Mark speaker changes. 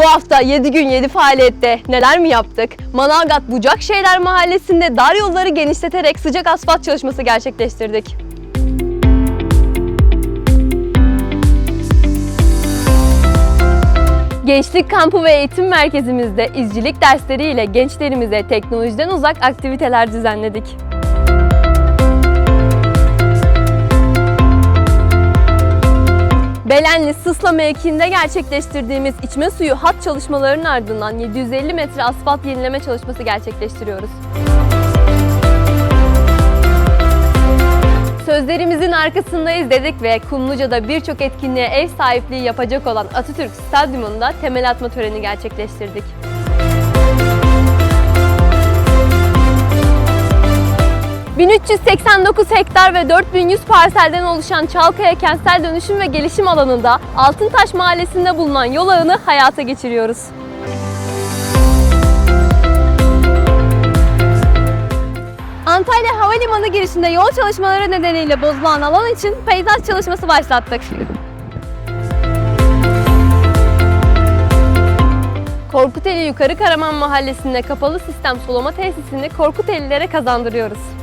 Speaker 1: Bu hafta 7 gün 7 faaliyette neler mi yaptık? Manavgat Bucakşehirler Mahallesi'nde dar yolları genişleterek sıcak asfalt çalışması gerçekleştirdik. Gençlik Kampı ve Eğitim Merkezimizde izcilik dersleriyle gençlerimize teknolojiden uzak aktiviteler düzenledik. Belenli Sısla mevkiinde gerçekleştirdiğimiz içme suyu hat çalışmalarının ardından 750 metre asfalt yenileme çalışması gerçekleştiriyoruz. Sözlerimizin arkasındayız dedik ve Kumluca'da birçok etkinliğe ev sahipliği yapacak olan Atatürk Stadyumunda temel atma töreni gerçekleştirdik. ...1389 hektar ve 4100 parselden oluşan Çalkaya Kentsel Dönüşüm ve Gelişim Alanı'nda Altıntaş Mahallesi'nde bulunan yol ağını hayata geçiriyoruz. Antalya Havalimanı girişinde yol çalışmaları nedeniyle bozulan alan için peyzaj çalışması başlattık. Korkuteli Yukarı Karaman Mahallesi'nde kapalı sistem sulama tesisini Korkutelilere kazandırıyoruz.